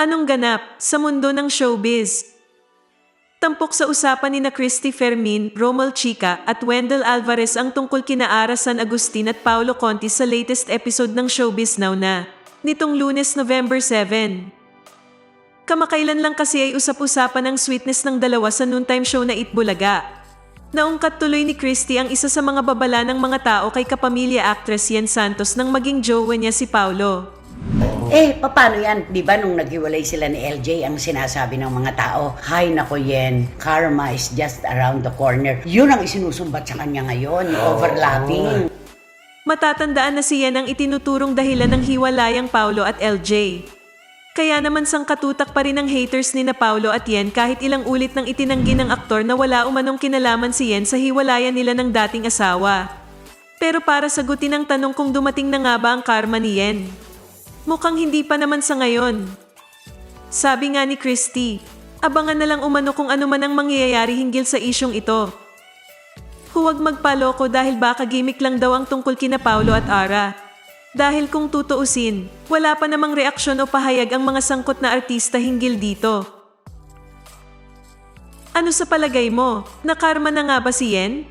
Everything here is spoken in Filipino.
Anong ganap sa mundo ng showbiz? Tampok sa usapan ni na Christy Fermin, Romel Chica at Wendell Alvarez ang tungkol kina Ara San Agustin at Paolo Conti sa latest episode ng Showbiz Now na, nitong lunes November 7. Kamakailan lang kasi ay usap-usapan ang sweetness ng dalawa sa noontime show na Itbulaga. Naungkat tuloy ni Christy ang isa sa mga babala ng mga tao kay kapamilya actress Yen Santos nang maging jowa niya si Paulo. Eh, paano yan? Di ba nung naghiwalay sila ni LJ, ang sinasabi ng mga tao, Hay nako Yen, karma is just around the corner. Yun ang isinusumbat sa kanya ngayon, overlapping. Matatandaan na si Yen ang itinuturong dahilan ng hiwalayang Paulo at LJ. Kaya naman sangkatutak pa rin ang haters ni na Paulo at Yen kahit ilang ulit nang itinanggi ng aktor na wala umanong kinalaman si Yen sa hiwalayan nila ng dating asawa. Pero para sagutin ang tanong kung dumating na nga ba ang karma ni Yen, mukhang hindi pa naman sa ngayon. Sabi nga ni Christy, abangan na lang umano kung ano man ang mangyayari hinggil sa isyong ito. Huwag magpaloko dahil baka gimmick lang daw ang tungkol kina Paulo at Ara. Dahil kung tutuusin, wala pa namang reaksyon o pahayag ang mga sangkot na artista hinggil dito. Ano sa palagay mo? Nakarma na nga ba si Yen?